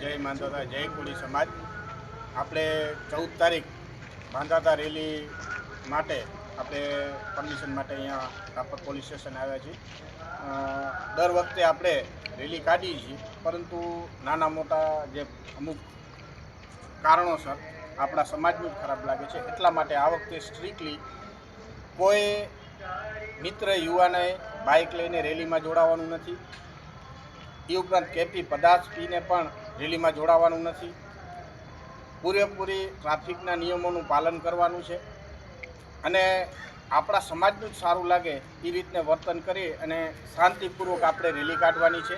જય માંધાતા જય કોળી સમાજ. આપણે ચૌદ તારીખ માંધાતા રેલી માટે આપણે પરમિશન માટે અહીંયા રાપર પોલીસ સ્ટેશન આવ્યા છીએ. દર વખતે આપણે રેલી કાઢીએ છીએ, પરંતુ નાના મોટા જે અમુક કારણોસર આપણા સમાજનું જ ખરાબ લાગે છે. એટલા માટે આ વખતે સ્ટ્રિક્ટલી કોઈ મિત્ર યુવાને બાઇક લઈને રેલીમાં જોડાવાનું નથી. એ ઉપરાંત કેપી પદાર્થ પીને પણ રેલીમાં જોડાવાનું નથી. પૂરેપૂરી ટ્રાફિકના નિયમોનું પાલન કરવાનું છે. અને આપણા સમાજનું જ સારું લાગે એ રીતને વર્તન કરી અને શાંતિપૂર્વક આપણે રેલી કાઢવાની છે.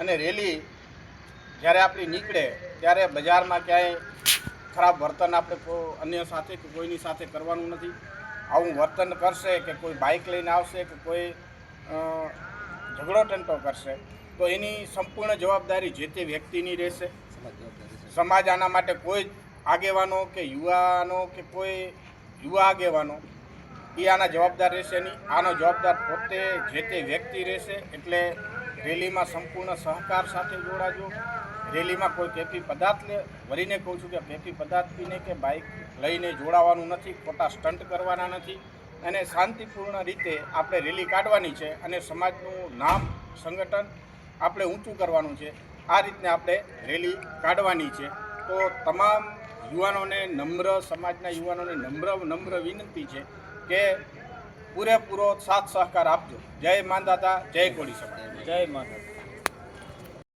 અને રેલી જ્યારે આપણી નીકળે ત્યારે બજારમાં ક્યાંય ખરાબ વર્તન આપણે અન્ય સાથે કે કોઈની સાથે કરવાનું નથી. આવું વર્તન કરશે કે કોઈ બાઇક લઈને આવશે કે કોઈ ઝઘડો ટંટો કરશે. તો એની સંપૂર્ણ જવાબદારી જે તે વ્યક્તિની રહેશે. સમાજ આના માટે કોઈ આગેવાનો કે યુવાનો કે કોઈ યુવા આગેવાનો એ આના જવાબદાર રહેશે નહીં. આનો જવાબદાર પોતે જે તે વ્યક્તિ રહેશે એટલે રેલીમાં સંપૂર્ણ સહકાર સાથે જોડાજો. રેલીમાં કોઈ કેફી પદાર્થ લે. વરીને કહું છું કે કેફી પદાર્થ પીને કે બાઇક લઈને જોડાવાનું નથી ખોટા સ્ટન્ટ કરવાના નથી અને શાંતિપૂર્ણ રીતે આપણે રેલી કાઢવાની છે અને સમાજનું નામ સંગઠન આપણે ઊંચું કરવાનું છે. આ રીતને આપણે રેલી કાઢવાની છે. તો તમામ યુવાનોને નમ્ર, સમાજના યુવાનોને નમ્ર નમ્ર વિનંતી છે કે પૂરેપૂરો સાથ સહકાર આપજો. જય માંદાતા જય કોળી સમાજ. જય માતા